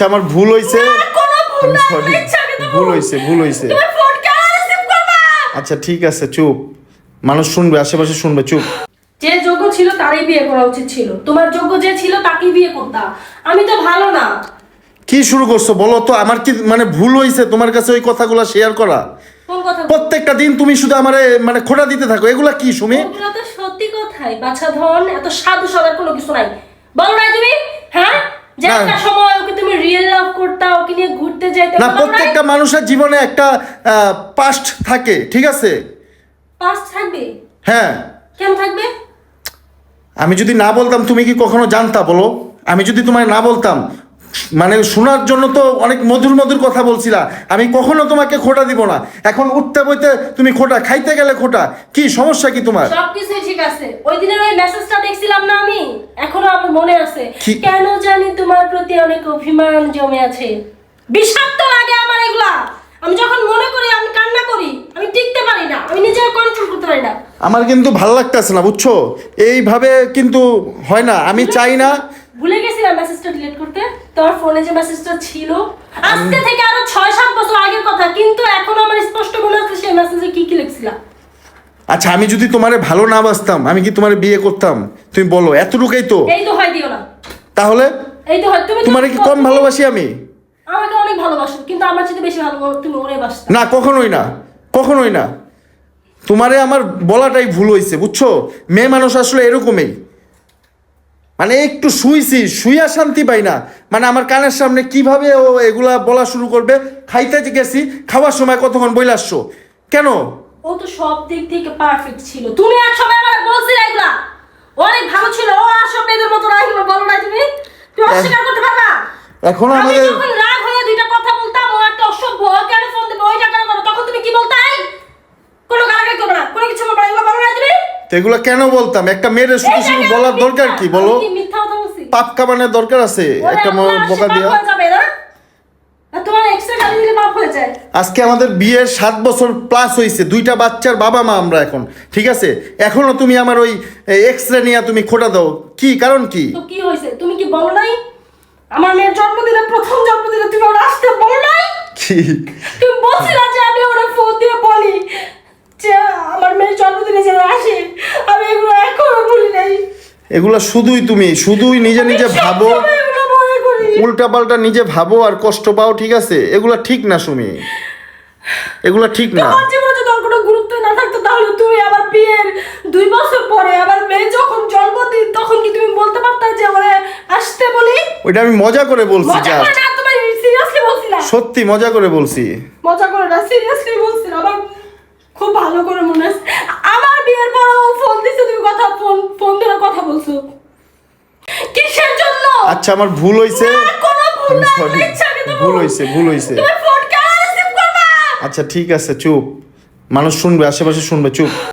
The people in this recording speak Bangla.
আচ্ছা আমার ভুল হইছে। ভুল আমি সরি কিন্তু ভুল করবা। আচ্ছা ঠিক আছে চুপ। মানুষ শুনবে আশেপাশে শুনবে চুপ। যে যোগ্য ছিল তারই বিয়ে করা উচিত ছিল। তোমার যোগ্য যে ছিল তাকেই বিয়ে করতাম আমি তো ভালো না। কি শুরু করছ? বলো তো আমার কি মানে ভুল হইছে? তোমার কাছে ওই কথাগুলো শেয়ার করা? কোন কথা প্রত্যেকটা দিন তুমি শুধু আমারে মানে খোটা দিতে থাকো। এগুলা কি সুমি? সত্যি কথাই। বাছা ধন এত সাধু সাদার কোনো কিছু নাই। বলো না তুমি? হ্যাঁ? যে না। একটা সময় ওকে তুমি রিয়েল লাভ করতা ওকে নিয়ে ঘুরতে যাইতে। না প্রত্যেকটা মানুষের জীবনে একটা পাস্ট থাকে ঠিক আছে? পাস্ট থাকবে? হ্যাঁ। কেন থাকবে? আমি যদি না বলতাম তুমি কি কখনো জানতা বলো? আমি যদি তোমায় না বলতাম মানে শোনার জন্য তো অনেক মধুর মধুর কথা বলছিলা আমি কখনো তোমাকে খোটা দিব না। এখন উঠতে বইতে তুমি খোটা খাইতে গেলে খোটা কি সমস্যা কি তোমার? সবকিছুই ঠিক আছে। ওই দিনের ওই মেসেজটা দেখছিলাম না আমি? এখনও আমার মনে আছে। কেন জানি তোমার প্রতি অনেক অভিমান জমে আছে। বিষাক্ত লাগে আমার এগুলা। আমি যখন মনে করি আমি কান্না করি আমি টিকতে পারি না। আমি নিজের কন্ট্রোল করতে পারি না। আমার কিন্তু ভালো লাগতেছে না বুঝছ? এইভাবে কিন্তু হয় না। আমি চাই না ভুলে গেছিলাম মেসেজটা ডিলিট করতে। তোমার ফোনে যে মেসেজটা ছিল। আজকে থেকে আরও ছয় সাত বছর আগের কথা কিন্তু এখনও আমার স্পষ্ট মনে আছে সেই মেসেজে কি কি লিখছিলাম। আচ্ছা আমি যদি তোমারে ভালো না বাসতাম আমি কি তোমারে বিয়ে করতাম? তুমি বলো এতটুকুই তো। এই তো হয় দিও না। তাহলে? এই তো হয় তুমি তোমারে কি কম ভালোবাসি আমি? আমাকে অনেক ভালোবাসো কিন্তু আমার চেয়ে বেশি ভালো তুমি ওরে বাসতা। না কখনোই না কখনোই না। তোমারে আমার বলাটাই ভুল হয়েছে বুঝছ? মেয়ে মানুষ আসলে এরকমই। মানে একটু শুইছি শুইয়া শান্তি পাই না। মানে আমার কানের সামনে কীভাবে ও এগুলা বলা শুরু করবে? খাইতে গেছি খাওয়ার সময় কতক্ষণ বইলে আসছো কেন? ও তো সব দিক থেকে পারফেক্ট ছিল। তুমি এক সময় আমার বলছিলে এগুলা। অনেক ভালো ছিল। ও আর সব মেয়েদের মতো রাখল বলো না তুমি। তুমি অস্বীকার করতে পারবা? এখন আমাদের যখন রাগ হয়ে দুইটা কথা বলতাম ও একটা অসভ্য কেন ফোন দেবে? ওইটা কেন করো তখন তুমি কি বলতে? কোনো গালাগালি করো না। কোনো কিছু বলব না। এগুলো বলো না তুমি। এগুলো কেন বলতাম? একটা মেয়ের শুধু শুধু বলার দরকার কি বলো? পাপ কামানোর দরকার আছে? একটা বোকা দিয়া পাপ হয়ে যাবে না আর তোমার এক্সট্রা গালি দিলে পাপ হয়ে যায়। আজকে আমাদের বিয়ের সাত বছর প্লাস হয়েছে দুইটা বাচ্চার বাবা মা আমরা এখন ঠিক আছে? এখনও তুমি আমার ওই এক্স রে নিয়ে তুমি খোটা দাও। কি কারণ কি? তো কি হয়েছে তুমি কি বলো নাই? আমার মেয়ের জন্মদিনে প্রথম জন্মদিনে তুমি ওরা আসতে বলো নাই? কি? তুমি বলছিলা যে আমি ওরা ফোন দিয়ে বলি যে আমার মেয়ের জন্মদিনে যেন আসে। আমি এগুলো এখনও বলি নাই। এগুলা শুধুই তুমি শুধুই নিজে নিজে ভাবো। উল্টা পাল্টা নিজে ভাবো আর কষ্ট পাও ঠিক আছে? এগুলা ঠিক না সুমি? এগুলা ঠিক না। তোমার জীবনে যদি কোনো গুরুত্ব না থাকতো তাহলে তুমি আমার বিয়ের দুই বছর পরে আমার মেয়ে যখন জন্মদিন তখন কি তুমি বলতে পারতা যে ওরে আসতে বলি? ওইটা আমি মজা করে বলছি মজা করে না তুমি সিরিয়াসলি বলছিলাম সত্যি মজা করে বলছি। মজা করে না সিরিয়াসলি বলছিলাম আমার খুব ভালো করে মনে আছে। আমার বিয়ের পর ফোন দিছে তুমি কথা ফোন ফোন ধরে কথা বলছো কিসের জন্য আচ্ছা আমার ভুল হয়েছে ভুল আমি সরি ভুল হয়েছে ভুল হয়েছে আচ্ছা ঠিক আছে চুপ। মানুষ শুনবে আশেপাশে শুনবে চুপ।